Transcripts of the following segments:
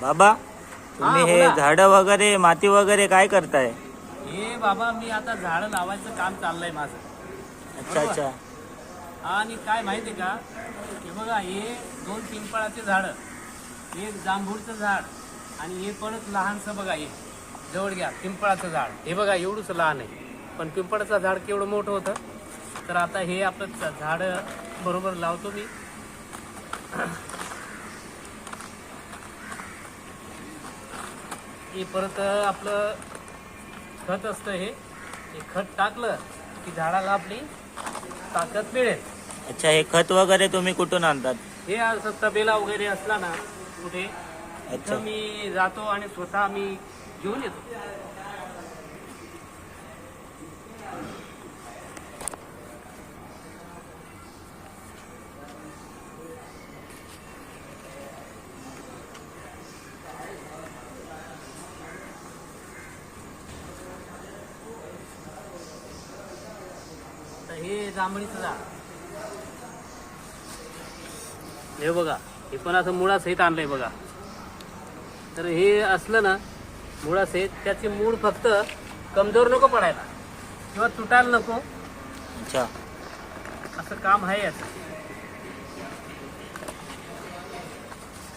बाबा तुम्ही हा, हे बोला. झाडं वगैरे माती वगैरे काय करताय? हे बाबा मी आता झाडं लावायचं काम चाललंय माझं. अच्छा अच्छा. आणि काय माहिती का? हे बघा हे दोन पिंपळाचे झाडं एक जांभूळचं झाड आणि हे परत लहानसं बघा हे. जवळ घ्या पिंपळाचं झाड. हे बघा एवढंच लहान आहे. पण पिंपळाचं झाड केवढं मोठं होतं? तर आता हे आपलं झ- झाड बरोबर लावतो मी. हे परत आपलं खत असतं हे हे खत टाकलं की झाडाला आपली ताकद मिळेल. अच्छा हे खत वगैरे तुम्ही कुठून आणतात? हे असं तबेला वगैरे असला ना कुठे अच्छा. मी जातो आणि स्वतः मी घेऊन येतो. हे जांभळीचं झाड. हे बघा हे पण असं मुळासहित आणलंय बघा. तर हे असलं ना मुळासहित त्याचे मूळ फक्त कमजोर नको पडायला. किंवा तुटायला नको. अच्छा. असं काम आहे याचं.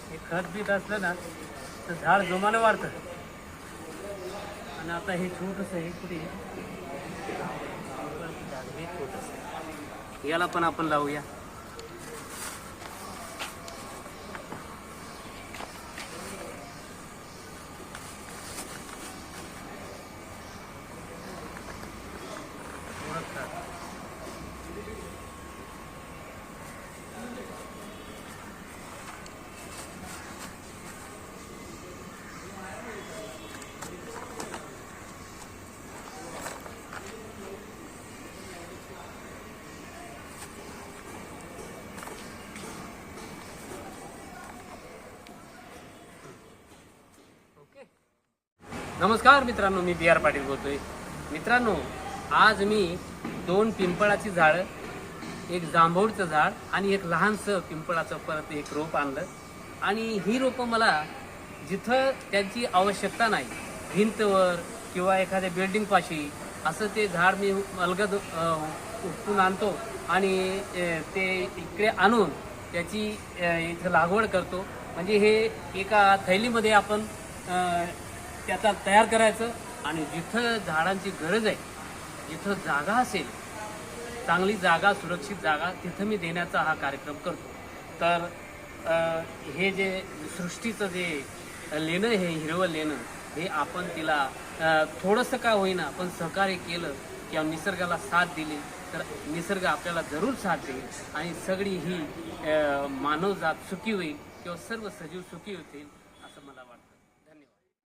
हे खत बीत असलं ना तर झाड जोमानं वाढतं. आणि आता हे छोटस कुठे हे छोटंसं. याला पण आपण लावूया. नमस्कार मित्रांनो मी बी आर पाटील बोलतोय. मित्रांनो आज मी दोन पिंपळाची झाडं एक जांभूळचं झाड आणि एक लहानसं पिंपळाचं परत एक रोप आणलं. आणि ही रोपं मला जिथं त्यांची आवश्यकता नाही भिंतवर किंवा एखाद्या बिल्डिंगपाशी असं ते झाड मी अलगद उपटून आणतो आणि ते इकडे आणून त्याची इथं लागवड करतो. म्हणजे हे एका थैलीमध्ये आपण त्याचा तयार करायचं आणि जिथं झाडांची गरज आहे जिथं जागा असेल चांगली जागा सुरक्षित जागा तिथं मी देण्याचा हा कार्यक्रम करतो. तर हे जे सृष्टीचं जे लेणं हे हिरवं लेणं हे आपण तिला थोडंसं का होईना पण सहकार्य केलं किंवा निसर्गाला साथ दिली तर निसर्ग आपल्याला जरूर साथ देईल. आणि सगळी ही मानवजात सुखी होईल किंवा सर्व सजीव सुखी होतील